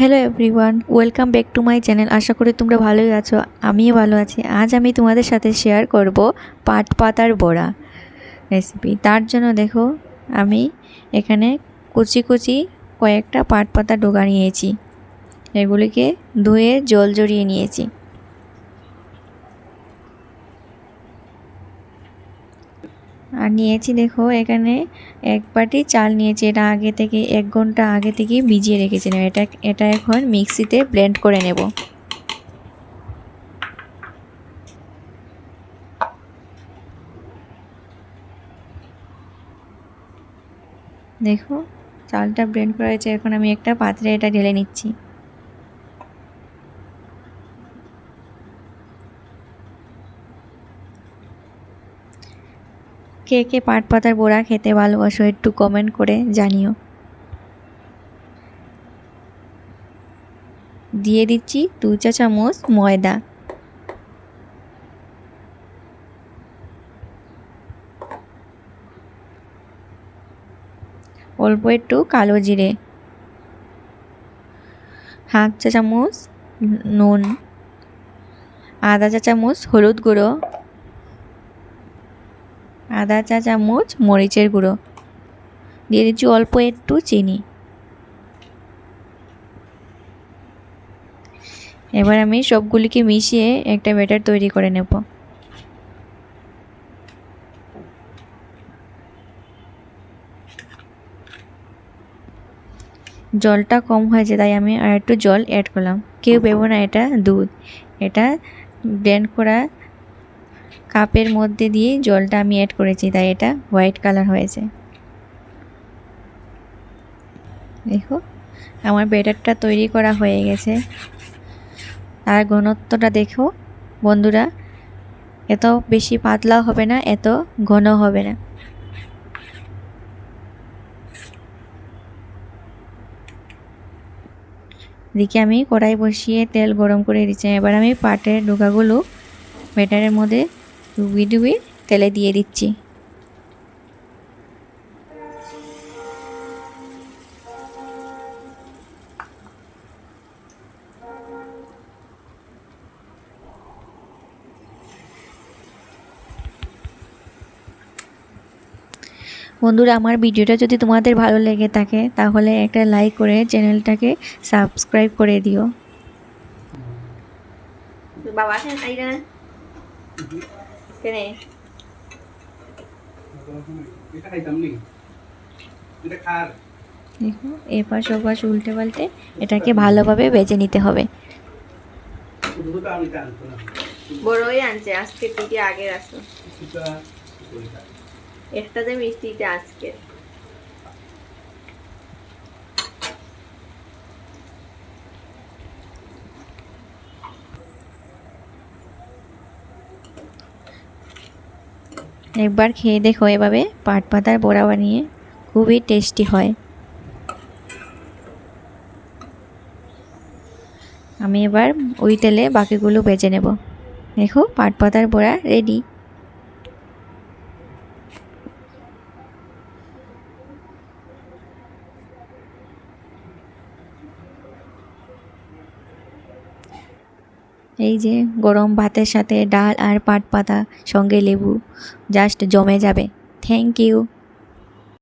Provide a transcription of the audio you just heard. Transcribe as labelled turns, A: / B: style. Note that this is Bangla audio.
A: Hello everyone welcome back to my channel আশা করি তোমরা ভালোই আছো, আমিও ভালো আছি। আজ আমি তোমাদের সাথে শেয়ার করব পাট পাতার বড়া রেসিপি তার জন্য দেখো, আমি এখানে কুচি কুচি কয়েকটা পাট পাতা ডোগা নিয়েছি। এগুলিকে ধুয়ে জল জড়িয়ে নিয়েছি। আর নিয়েছি দেখো এখানে এক বাটি চাল নিয়েছি। এটা আগে থেকে এক ঘণ্টা আগে থেকে ভিজিয়ে রেখেছিলাম। এটা এটা এখন মিক্সিতে ব্লেন্ড করে নেব। দেখো, চালটা ব্লেন্ড করা হয়েছে। এখন আমি একটা পাত্রে এটা ঢেলে নিচ্ছি। কে কে পাট পাতার বড়া খেতে ভালোবাসো একটু কমেন্ট করে জানিও। দিয়ে দিচ্ছি দু চা চামচ ময়দা। অল্প একটু কালো জিরে। হাফ চা চামচ নুন। আধা চা চামচ হলুদ গুঁড়ো। আধা চা চামচ মরিচের গুঁড়ো। দিয়ে দিচ্ছি অল্প একটু চিনি। এবার আমি সবগুলিকে মিশিয়ে একটা ব্যাটার তৈরি করে নেব। জলটা কম হয়েছে তাই আমি আর একটু জল অ্যাড করলাম। কেউ ভেবো না এটা দুধ। এটা ব্লেন্ড করা কাপের মধ্যে দিয়ে জলটা আমি অ্যাড করেছি, তাই এটা হোয়াইট কালার হয়েছে। দেখো, আমার ব্যাটারটা তৈরি করা হয়ে গেছে। আর ঘনত্বটা দেখো, বন্ধুরা, এত বেশি পাতলাও হবে না, এত ঘন হবে না। দিকে আমি কড়াই বসিয়ে তেল গরম করে দিচ্ছি। এবার আমি পাটের ডোকাগুলো ব্যাটারের মধ্যে ডুবি ডুবি তেলে দিয়ে দিচ্ছি। বন্ধুরা, আমার ভিডিওটা যদি তোমাদের ভালো লেগে থাকে, তাহলে একটা লাইক করে চ্যানেলটাকে সাবস্ক্রাইব করে দিও। বাবা কেনে দেখো এপাশ ওপাশ উল্টে পাল্টে এটাকে ভালোভাবে বেজে নিতে হবে।
B: বড়ই আনছে আজকে থেকে আগের আসো। একটা যে মিষ্টিটা আজকে
A: একবার খেয়ে দেখো এভাবে পাট পাতার বড়া বানিয়ে, খুবই টেস্টি হয়। আমি এবার ওই তেলে বাকিগুলো বেজে নেব। দেখো পাট পাতার বড়া রেডি এই যে গরম ভাতের সাথে ডাল আর পাট পাতা সঙ্গে লেবু জাস্ট জমে যাবে। Thank you